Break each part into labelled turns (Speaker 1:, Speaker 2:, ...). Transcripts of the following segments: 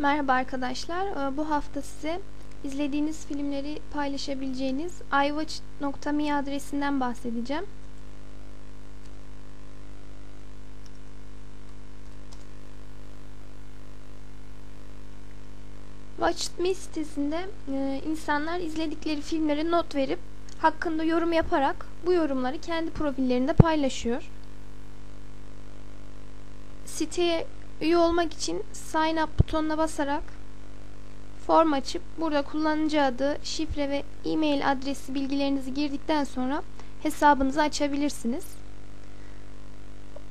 Speaker 1: Merhaba arkadaşlar. Ee, Bu hafta size izlediğiniz filmleri paylaşabileceğiniz iWatch.me adresinden bahsedeceğim. Watch.me sitesinde e, insanlar izledikleri filmlere not verip hakkında yorum yaparak bu yorumları kendi profillerinde paylaşıyor. Siteye üye olmak için sign up butonuna basarak form açıp burada kullanıcı adı, şifre ve e-mail adresi bilgilerinizi girdikten sonra hesabınızı açabilirsiniz.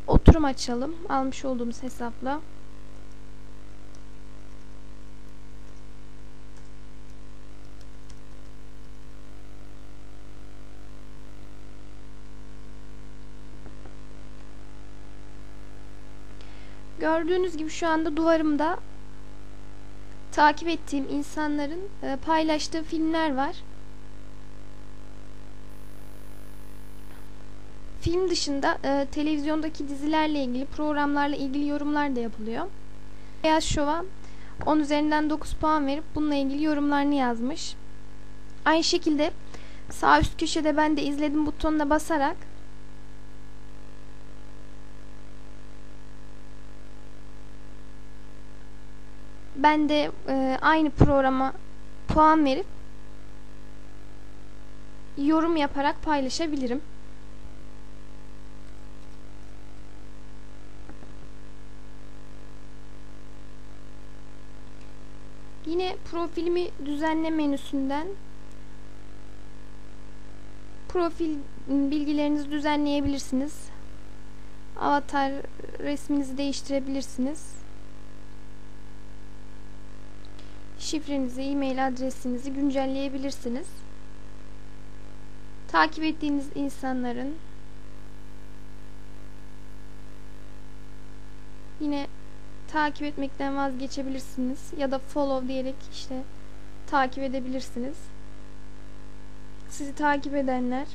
Speaker 1: Oturum açalım almış olduğumuz hesapla. Gördüğünüz gibi şu anda duvarımda takip ettiğim insanların e, paylaştığı filmler var. Film dışında e, televizyondaki dizilerle ilgili, programlarla ilgili yorumlar da yapılıyor. Beyaz Şov'a 10 üzerinden 9 puan verip bununla ilgili yorumlarını yazmış. Aynı şekilde sağ üst köşede ben de izledim butonuna basarak ben de e, aynı programa puan verip yorum yaparak paylaşabilirim. Yine profilimi düzenle menüsünden profil bilgilerinizi düzenleyebilirsiniz. Avatar resminizi değiştirebilirsiniz. Şifrenizi, e-mail adresinizi güncelleyebilirsiniz. Takip ettiğiniz insanların yine takip etmekten vazgeçebilirsiniz ya da follow diyerek işte takip edebilirsiniz. Sizi takip edenler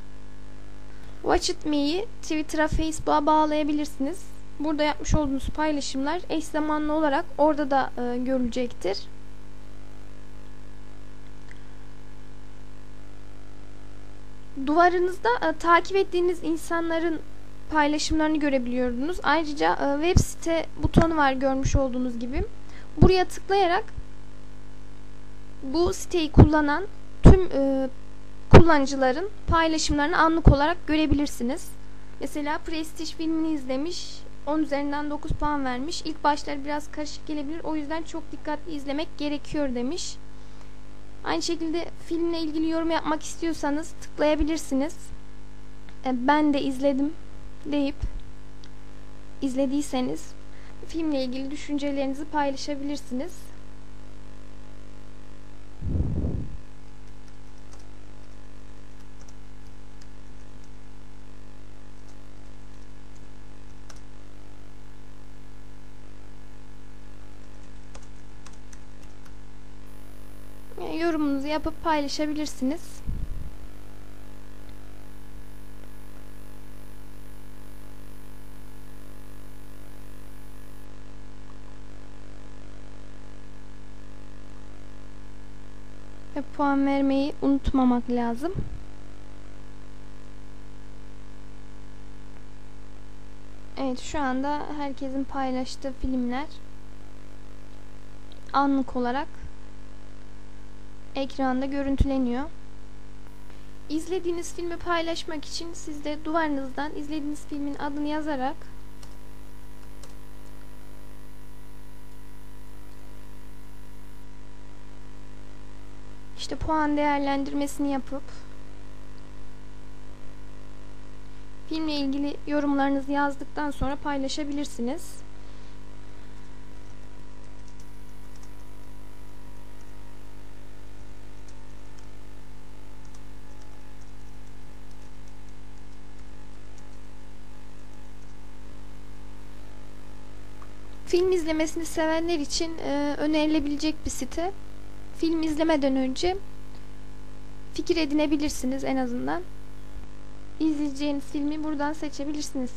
Speaker 1: Watch It Me'yi Twitter'a, Facebook'a bağlayabilirsiniz. Burada yapmış olduğunuz paylaşımlar eş zamanlı olarak orada da e, görülecektir. Duvarınızda e, takip ettiğiniz insanların paylaşımlarını görebiliyordunuz. Ayrıca e, web site butonu var görmüş olduğunuz gibi. Buraya tıklayarak bu siteyi kullanan tüm e, kullanıcıların paylaşımlarını anlık olarak görebilirsiniz. Mesela Prestige filmini izlemiş, 10 üzerinden 9 puan vermiş. İlk başlar biraz karışık gelebilir. O yüzden çok dikkatli izlemek gerekiyor demiş. Aynı şekilde filmle ilgili yorum yapmak istiyorsanız tıklayabilirsiniz. E, ben de izledim deyip izlediyseniz filmle ilgili düşüncelerinizi paylaşabilirsiniz. Yorumunuzu yapıp paylaşabilirsiniz. Ve puan vermeyi unutmamak lazım. Evet şu anda herkesin paylaştığı filmler anlık olarak ekranda görüntüleniyor. İzlediğiniz filmi paylaşmak için siz de duvarınızdan izlediğiniz filmin adını yazarak işte puan değerlendirmesini yapıp filmle ilgili yorumlarınızı yazdıktan sonra paylaşabilirsiniz. Film izlemesini sevenler için e, önerilebilecek bir site. Film izlemeden önce fikir edinebilirsiniz en azından. İzleyeceğiniz filmi buradan seçebilirsiniz.